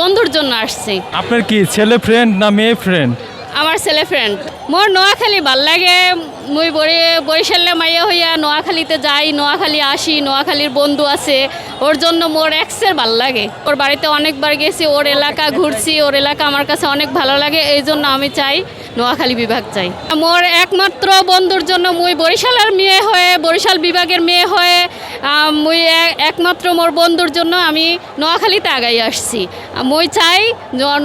বন্ধুর জন্য আসছি। আপনার কি ছেলে ফ্রেন্ড না মেয়ে ফ্রেন্ড আমার ছেলে ফ্রেন্ড মোর নোয়াখালী ভালো লাগে। মুই বরি বরিশালে মাইয়া হইয়া নোয়াখালীতে যাই নোয়াখালী আসি নোয়াখালীর বন্ধু আছে। ওর জন্য মোর এক্সের ভালো লাগে। ওর বাড়িতে অনেকবার গেছি ওর এলাকা ঘুরছি ওর এলাকা আমার কাছে অনেক ভালো লাগে। এই জন্য আমি চাই নোয়াখালী বিভাগ চাই। মোর একমাত্র বন্ধুর জন্য মুই বরিশালের মেয়ে হয়ে বরিশাল বিভাগের মেয়ে হয়ে মুই একমাত্র মোর বন্ধুর জন্য আমি নোয়াখালীতে আগাই আসছি। মুই চাই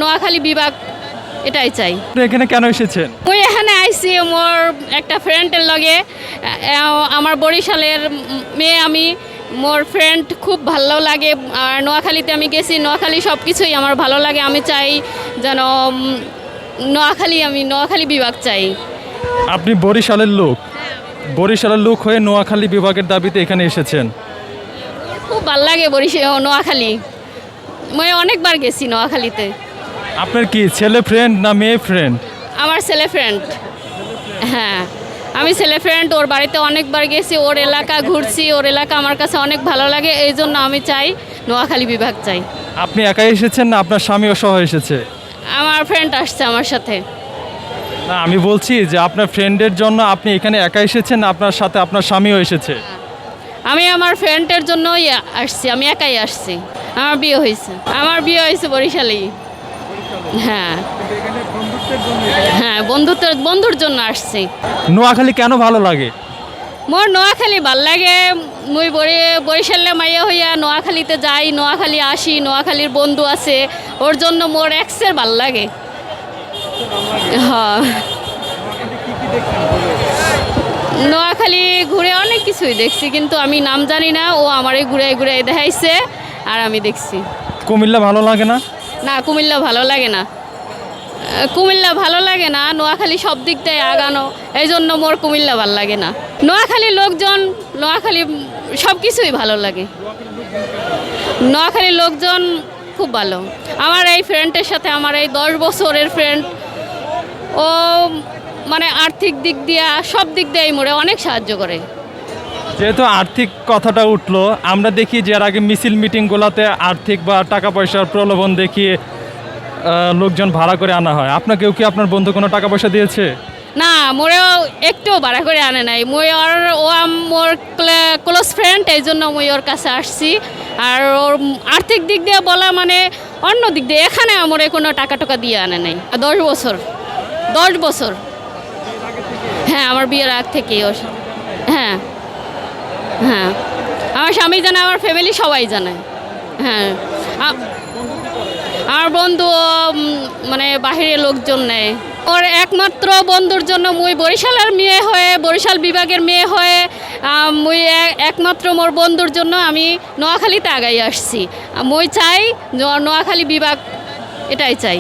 নোয়াখালী বিভাগ এটাই চাই। এখানে কেন এসেছেন? মুই এখানে আইছি মোর একটা ফ্রেন্ডের লগে। আমার বরিশালের মেয়ে আমি মোর ফ্রেন্ড খুব ভালো লাগে। আর নোয়াখালীতে আমি গেছি নোয়াখালী সব কিছুই আমার ভালো লাগে। আমি চাই যেন নোয়াখালী আমি নোয়াখালী বিভাগ চাই। আপনি বরিশালের লোক। বরিশালের লোক হয়ে নোয়াখালী বিভাগের দাবিতে এখানে এসেছেন। খুব ভালো লাগে বরিশাল নোয়াখালী। মই অনেকবার গেছি নোয়াখালীতে। আপনার কি ছেলে ফ্রেন্ড না মেয়ে ফ্রেন্ড আমার ছেলে ফ্রেন্ড হ্যাঁ আমি ছেলে ফ্রেন্ড ওর বাড়িতে অনেকবার গেছি ওর এলাকা ঘুরছি ওর এলাকা আমার কাছে অনেক ভালো লাগে এই জন্য আমি চাই নোয়াখালী বিভাগ চাই। আপনি একাই এসেছেন না আপনার স্বামীও সহ এসেছে? আমার ফ্রেন্ড আসছে আমার সাথে। না আমি বলছি যে আপনার ফ্রেন্ডের জন্য আপনি এখানে একা এসেছেন আপনার সাথে আপনার স্বামীও এসেছে। আমি আমার ফ্রেন্ডের জন্যই আসছি আমি একাই আসছি। আমার বিয়ে হয়েছে। আমার বিয়ে হয়েছে বরিশালেই। হ্যাঁ। হ্যাঁ বন্ধুত্বের বন্ধুর জন্য আসছি। নোয়াখালী কেন ভালো লাগে? মোর নোয়াখালী ভালো লাগে। মুই বরি বরিশালে মাইয়া হইয়া নোয়াখালীতে যাই নোয়াখালী আসি নোয়াখালীর বন্ধু আছে। ওর জন্য মোর এক্সের ভালো লাগে। হ্যাঁ নোয়াখালী ঘুরে অনেক কিছুই দেখছি কিন্তু আমি নাম জানি না। ও আমারে ঘুরে ঘুরে দেখাইছে আর আমি দেখছি। কুমিল্লা ভালো লাগে না? না কুমিল্লা ভালো লাগে না। কুমিল্লা ভালো লাগে না, নোয়াখালী সব দিক দিয়ে আগানো এই জন্য মোর কুমিল্লা ভালো লাগে না। নোয়াখালীর লোকজন, নোয়াখালী সব কিছুই ভালো লাগে। নোয়াখালীর লোকজন খুব ভালো। আমার এই ফ্রেন্ডের সাথে, আমার এই দশ বছরের ফ্রেন্ড ও মানে আর্থিক দিক দিয়া সব দিক দিয়েই মোড়ে অনেক সাহায্য করে। যেহেতু আর্থিক কথাটা উঠল, আমরা দেখি যে আগে মিছিল মিটিংগুলোতে আর্থিক বা টাকা পয়সার প্রলোভন দেখিয়ে লোকজন ভাড়া করে আনা হয়। আপনাকেও কি আপনার বন্ধু কোনো টাকা পয়সা দিয়েছে? না, মোরেও একটুও ভাড়া করে আনে নাই। মই ওর ও মোর ক্লোজ ফ্রেন্ড এই জন্য মই ওর কাছে আসছি। আর ওর আর্থিক দিক দিয়ে বলা মানে অন্য দিক দিয়ে, এখানে আমরে কোনো টাকা টাকা দিয়ে আনে নাই। দশ বছর দশ বছর। হ্যাঁ আমার বিয়ের আগ থেকেই ওর হ্যাঁ হ্যাঁ। আমার স্বামী জানে, আমার ফ্যামিলি সবাই জানে। হ্যাঁ। আ- আমার বন্ধু মানে বাহিরের লোকজন নেয় ওর একমাত্র বন্ধুর জন্য মুই বরিশালের মেয়ে হয়ে, বরিশাল বিভাগের মেয়ে হয়ে মুই একমাত্র মোর বন্ধুর জন্য আমি নোয়াখালীতে আগাই আসছি। মুই চাই নোয়াখালী বিভাগ, এটাই চাই।